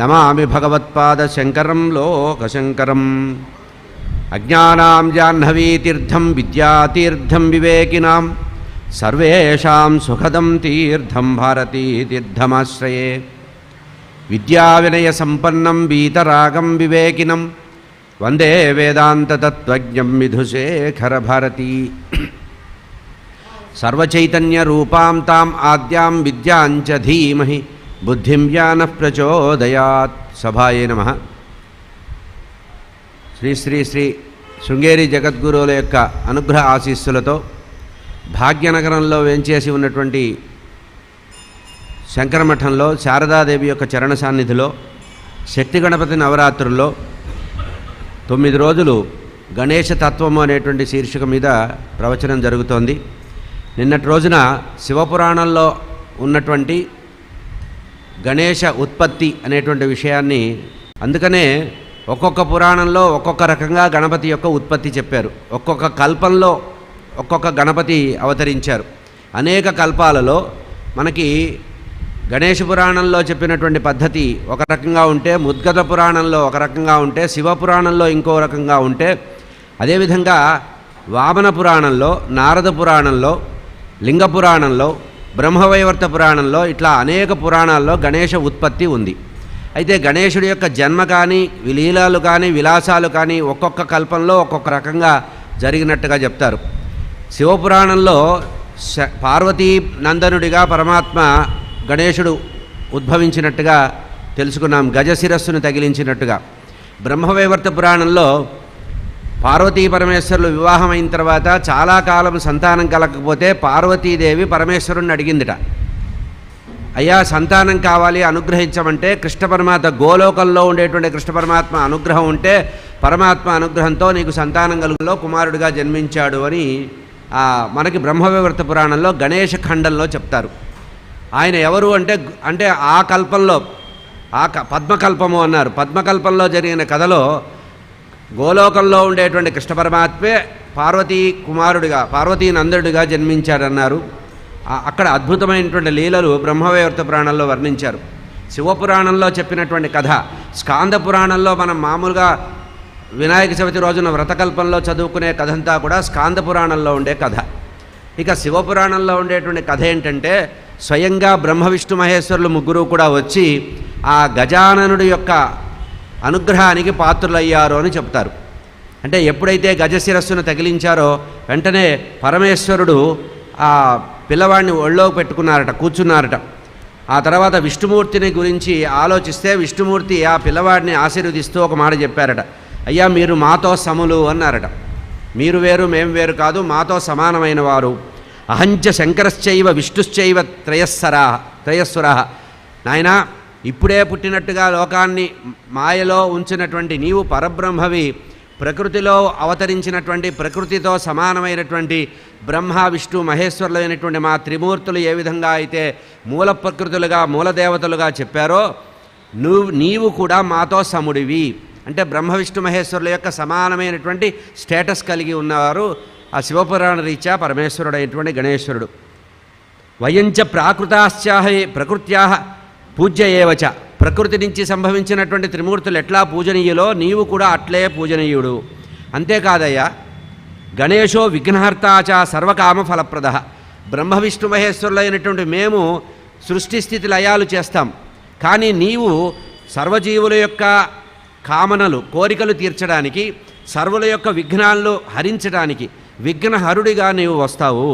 నమామి భగవత్పాదశంకరం లోకశంకరం. అజ్ఞానాం జాహ్నవీతీర్థం విద్యాతీర్థం వివేకినాం. సర్వేషాం సుఖదం తీర్థం భారతీతీర్థమాశ్రయే. విద్యావినయసంపన్నం వీతరాగం వివేకినం. వందే వేదాంతతత్వజ్ఞం విధుశేఖరభారతీ. సర్వచైతన్యరూపాం తాం ఆద్యాం విద్యాంచ ధీమహి. బుద్ధిం జ్ఞాన ప్రచోదయాత్ సభాయే నమ. శ్రీ శ్రీ శ్రీ శృంగేరి జగద్గురువుల యొక్క అనుగ్రహ ఆశీస్సులతో భాగ్యనగరంలో వేంచేసి ఉన్నటువంటి శంకరమఠంలో శారదాదేవి యొక్క చరణ సాన్నిధిలో శక్తి గణపతి నవరాత్రుల్లో తొమ్మిది రోజులు గణేష తత్వము అనేటువంటి శీర్షిక మీద ప్రవచనం జరుగుతోంది. నిన్నటి రోజున శివపురాణంలో ఉన్నటువంటి గణేష ఉత్పత్తి అనేటువంటి విషయాన్ని అందుకనే ఒక్కొక్క పురాణంలో ఒక్కొక్క రకంగా గణపతి యొక్క ఉత్పత్తి చెప్పారు. ఒక్కొక్క కల్పంలో ఒక్కొక్క గణపతి అవతరించారు. అనేక కల్పాలలో మనకి గణేష పురాణంలో చెప్పినటువంటి పద్ధతి ఒక రకంగా ఉంటే ముద్గత పురాణంలో ఒక రకంగా ఉంటే శివ పురాణంలో ఇంకో రకంగా ఉంటే అదేవిధంగా వామన పురాణంలో నారద పురాణంలో లింగ పురాణంలో బ్రహ్మవైవర్త పురాణంలో ఇట్లా అనేక పురాణాల్లో గణేష ఉత్పత్తి ఉంది. అయితే గణేశుడి యొక్క జన్మ కానీ విలీలాలు కానీ విలాసాలు కానీ ఒక్కొక్క కల్పంలో ఒక్కొక్క రకంగా జరిగినట్టుగా చెప్తారు. శివపురాణంలో శ- పార్వతీ నందనుడిగా పరమాత్మ గణేశుడు ఉద్భవించినట్టుగా తెలుసుకున్నాం గజశిరస్సును తగిలించినట్టుగా. బ్రహ్మవైవర్త పురాణంలో పార్వతీ పరమేశ్వరులు వివాహం అయిన తర్వాత చాలా కాలం సంతానం కలగకపోతే పార్వతీదేవి పరమేశ్వరుణ్ణి అడిగిందిట. అయ్యా సంతానం కావాలి అనుగ్రహించమంటే కృష్ణ పరమాత్మ గోలోకంలో ఉండేటువంటి కృష్ణ పరమాత్మ అనుగ్రహం ఉంటే పరమాత్మ అనుగ్రహంతో నీకు సంతానం కలుగులో కుమారుడిగా జన్మించాడు అని మనకి బ్రహ్మవివర్త పురాణంలో గణేష ఖండంలో చెప్తారు. ఆయన ఎవరు అంటే అంటే ఆ కల్పంలో ఆ క- పద్మకల్పము అన్నారు. పద్మకల్పంలో జరిగిన కథలో గోలోకంలో ఉండేటువంటి కృష్ణ పరమాత్మే పార్వతీ కుమారుడిగా పార్వతీ నందుడిగా జన్మించాడన్నారు అక్కడ అద్భుతమైనటువంటి లీలలు బ్రహ్మవేవర్త పురాణంలో వర్ణించారు. శివపురాణంలో చెప్పినటువంటి కథ స్కాంద పురాణంలో మనం మామూలుగా వినాయక చవితి రోజున వ్రతకల్పంలో చదువుకునే కథంతా కూడా స్కాంద పురాణంలో ఉండే కథ. ఇక శివపురాణంలో ఉండేటువంటి కథ ఏంటంటే స్వయంగా బ్రహ్మ విష్ణు మహేశ్వరులు ముగ్గురు కూడా వచ్చి ఆ గజాననుడి యొక్క అనుగ్రహానికి పాత్రులయ్యారు అని చెప్తారు. అంటే ఎప్పుడైతే గజశిరస్సును తగిలించారో వెంటనే పరమేశ్వరుడు ఆ పిల్లవాడిని ఒళ్ళో పెట్టుకున్నారట కూర్చున్నారట. ఆ తర్వాత విష్ణుమూర్తిని గురించి ఆలోచిస్తే విష్ణుమూర్తి ఆ పిల్లవాడిని ఆశీర్వదిస్తూ ఒక మాట చెప్పారట. అయ్యా మీరు మాతో సములు అన్నారట. మీరు వేరు మేం వేరు కాదు మాతో సమానమైన వారు. అహంచ శంకరశ్చైవ విష్ణుశ్చైవ త్రయస్సరా త్రయస్సురా. నాయనా ఇప్పుడే పుట్టినట్టుగా లోకాన్ని మాయలో ఉంచినటువంటి నీవు పరబ్రహ్మవి ప్రకృతిలో అవతరించినటువంటి ప్రకృతితో సమానమైనటువంటి బ్రహ్మ విష్ణు మహేశ్వరులైనటువంటి మా త్రిమూర్తులు ఏ విధంగా అయితే మూల ప్రకృతులుగా మూలదేవతలుగా చెప్పారో నువ్వు నీవు కూడా మాతో సముడివి. అంటే బ్రహ్మ విష్ణు మహేశ్వరుల యొక్క సమానమైనటువంటి స్టేటస్ కలిగి ఉన్నవారు ఆ శివపురాణ రీత్యా పరమేశ్వరుడైనటువంటి గణేశ్వరుడు. వయంచ ప్రాకృతాశ్చాహ ప్రకృత్యా పూజ్య ఏవచ ప్రకృతి నుంచి సంభవించినటువంటి త్రిమూర్తులు ఎట్లా పూజనీయులో నీవు కూడా అట్లే పూజనీయుడు. అంతేకాదయ్యా గణేశో విఘ్నహర్తాచ సర్వకామ ఫలప్రద బ్రహ్మ విష్ణు మహేశ్వరులైనటువంటి మేము సృష్టి స్థితి లయాలు చేస్తాం. కానీ నీవు సర్వజీవుల యొక్క కామనలు కోరికలు తీర్చడానికి సర్వుల యొక్క విఘ్నాలను హరించడానికి విఘ్నహరుడిగా నీవు వస్తావు.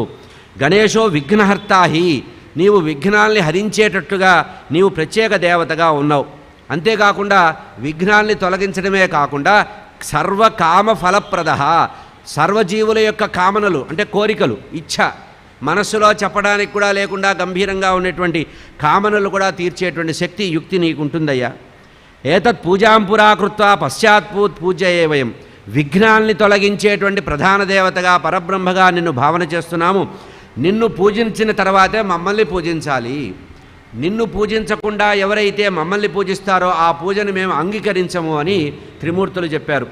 గణేశో విఘ్నహర్తాహి. నీవు విఘ్నాల్ని హరించేటట్టుగా నీవు ప్రత్యేక దేవతగా ఉన్నావు. అంతేకాకుండా విఘ్నాల్ని తొలగించడమే కాకుండా సర్వకామ ఫలప్రద సర్వజీవుల యొక్క కామనలు అంటే కోరికలు ఇచ్ఛ మనస్సులో చెప్పడానికి కూడా లేకుండా గంభీరంగా ఉన్నటువంటి కామనలు కూడా తీర్చేటువంటి శక్తి యుక్తి నీకుంటుందయ్యా. ఏతత్ పూజాం పురాకృత్వ పశ్చాత్పూత్ పూజ వయం. విఘ్నాల్ని తొలగించేటువంటి ప్రధాన దేవతగా పరబ్రహ్మగా నిన్ను భావన చేస్తున్నాము. నిన్ను పూజించిన తర్వాతే మమ్మల్ని పూజించాలి. నిన్ను పూజించకుండా ఎవరైతే మమ్మల్ని పూజిస్తారో ఆ పూజను మేము అంగీకరించము అని త్రిమూర్తులు చెప్పారు.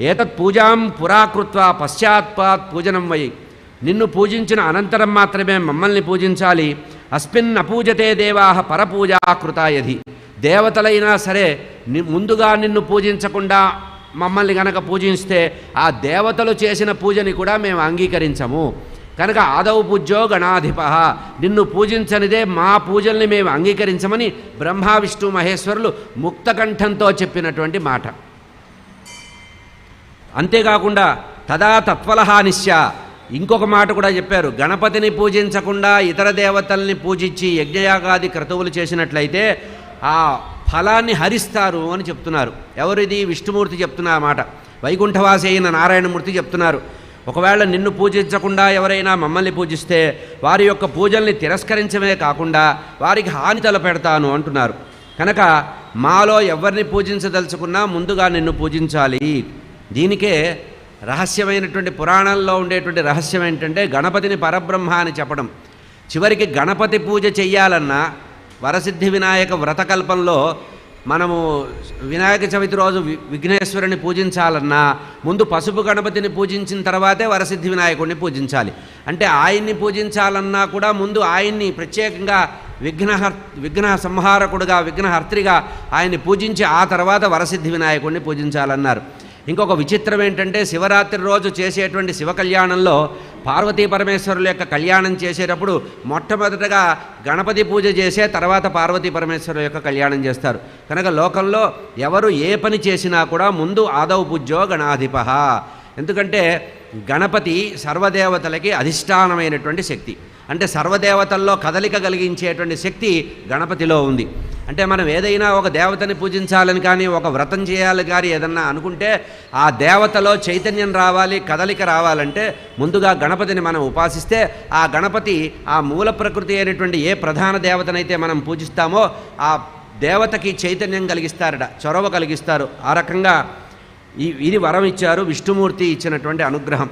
ఏతత్ పూజాం పురాకృత్వ పశ్చాత్పాత్ పూజనం వై. నిన్ను పూజించిన అనంతరం మాత్రమే మమ్మల్ని పూజించాలి. అస్మిన్ అపూజతే దేవా పరపూజా కృతాయధి దేవతలైనా సరే ని ముందుగా నిన్ను పూజించకుండా మమ్మల్ని గనక పూజిస్తే ఆ దేవతలు చేసిన పూజని కూడా మేము అంగీకరించము. కనుక ఆదౌ పూజ్యో గణాధిప నిన్ను పూజించనిదే మా పూజల్ని మేము అంగీకరించమని బ్రహ్మ విష్ణు మహేశ్వరులు ముక్తకంఠంతో చెప్పినటువంటి మాట. అంతేకాకుండా తదా తత్వలహానిశ్య ఇంకొక మాట కూడా చెప్పారు. గణపతిని పూజించకుండా ఇతర దేవతల్ని పూజించి యజ్ఞయాగాది క్రతువులు చేసినట్లయితే ఆ ఫలాన్ని హరిస్తారు అని చెప్తున్నారు. ఎవరిది? విష్ణుమూర్తి చెప్తున్న ఆ మాట. వైకుంఠవాసి అయిన నారాయణమూర్తి చెప్తున్నారు. ఒకవేళ నిన్ను పూజించకుండా ఎవరైనా మమ్మల్ని పూజిస్తే వారి యొక్క పూజల్ని తిరస్కరించమే కాకుండా వారికి హాని తలపెడతాను అంటున్నారు. కనుక మాలో ఎవరిని పూజించదలుచుకున్నా ముందుగా నిన్ను పూజించాలి. దీనికే రహస్యమైనటువంటి పురాణంలో ఉండేటువంటి రహస్యం ఏంటంటే గణపతిని పరబ్రహ్మ అని చెప్పడం. చివరికి గణపతి పూజ చెయ్యాలన్నా వరసిద్ధి వినాయక వ్రతకల్పంలో మనము వినాయక చవితి రోజు వి- విఘ్నేశ్వరుని పూజించాలన్నా ముందు పసుపు గణపతిని పూజించిన తర్వాతే వరసిద్ధి వినాయకుడిని పూజించాలి. అంటే ఆయన్ని పూజించాలన్నా కూడా ముందు ఆయన్ని ప్రత్యేకంగా విఘ్నహర్ విఘ్న సంహారకుడుగా విఘ్నహర్త్రిగా ఆయన్ని పూజించి ఆ తర్వాత వరసిద్ధి వినాయకుడిని పూజించాలన్నారు. ఇంకొక విచిత్రం ఏంటంటే శివరాత్రి రోజు చేసేటువంటి శివ కళ్యాణంలో పార్వతీ పరమేశ్వరుల యొక్క కళ్యాణం చేసేటప్పుడు మొట్టమొదటగా గణపతి పూజ చేసే తర్వాత పార్వతీ పరమేశ్వరుల యొక్క కళ్యాణం చేస్తారు. కనుక లోకంలో ఎవరు ఏ పని చేసినా కూడా ముందు ఆదవ పూజ్యో గణాధిప ఎందుకంటే గణపతి సర్వదేవతలకి అధిష్టానమైనటువంటి శక్తి. అంటే సర్వదేవతల్లో కదలిక కలిగించేటువంటి శక్తి గణపతిలో ఉంది. అంటే మనం ఏదైనా ఒక దేవతని పూజించాలని కానీ ఒక వ్రతం చేయాలి కానీ ఏదన్నా అనుకుంటే ఆ దేవతలో చైతన్యం రావాలి కదలిక రావాలంటే ముందుగా గణపతిని మనం ఉపాసిస్తే ఆ గణపతి ఆ మూల ప్రకృతి అయినటువంటి ఏ ప్రధాన దేవతనైతే మనం పూజిస్తామో ఆ దేవతకి చైతన్యం కలిగిస్తారట చొరవ కలిగిస్తారు. ఆ రకంగా ఈ ఇది వరం ఇచ్చారు విష్ణుమూర్తి ఇచ్చినటువంటి అనుగ్రహం.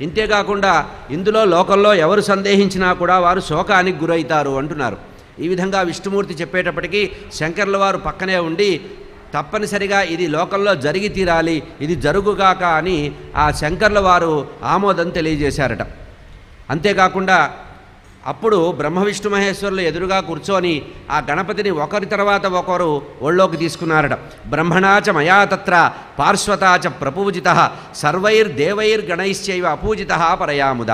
ఇంతేకాకుండా ఇందులో లోకంలో ఎవరు సందేహించినా కూడా వారు శోకానికి గురవుతారు అంటున్నారు. ఈ విధంగా విష్ణుమూర్తి చెప్పేటప్పటికీ శంకర్ల వారు పక్కనే ఉండి తప్పనిసరిగా ఇది లోకంలో జరిగి తీరాలి ఇది జరుగుగాక అని ఆ శంకర్ల వారు ఆమోదం తెలియజేశారట. అంతేకాకుండా అప్పుడు బ్రహ్మ విష్ణు మహేశ్వరులు ఎదురుగా కూర్చొని ఆ గణపతిని ఒకరి తర్వాత ఒకరు ఒళ్ళోకి తీసుకున్నారట. బ్రహ్మణాచ మయా తత్ర పార్శ్వతాచ ప్రపూజిత సర్వైర్దేవైర్గణైశ్చైవ అపూజిత పరయాముద.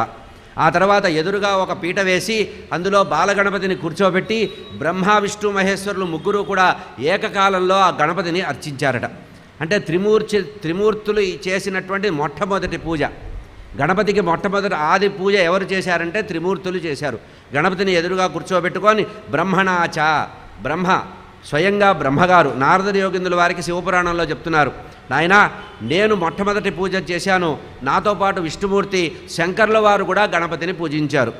ఆ తర్వాత ఎదురుగా ఒక పీట వేసి అందులో బాలగణపతిని కూర్చోబెట్టి బ్రహ్మ విష్ణు మహేశ్వరులు ముగ్గురు కూడా ఏకకాలంలో ఆ గణపతిని అర్చించారట. అంటే త్రిమూర్తి త్రిమూర్తులు చేసినటువంటి మొట్టమొదటి పూజ. గణపతికి మొట్టమొదటి ఆది పూజ ఎవరు చేశారంటే త్రిమూర్తులు చేశారు. గణపతిని ఎదురుగా కూర్చోబెట్టుకొని బ్రహ్మణాచ బ్రహ్మ స్వయంగా బ్రహ్మగారు నారద యోగిందుల వారికి శివపురాణంలో చెప్తున్నారు నాయన నేను మొట్టమొదటి పూజ చేశాను. నాతో పాటు విష్ణుమూర్తి శంకర్ల వారు కూడా గణపతిని పూజించారు.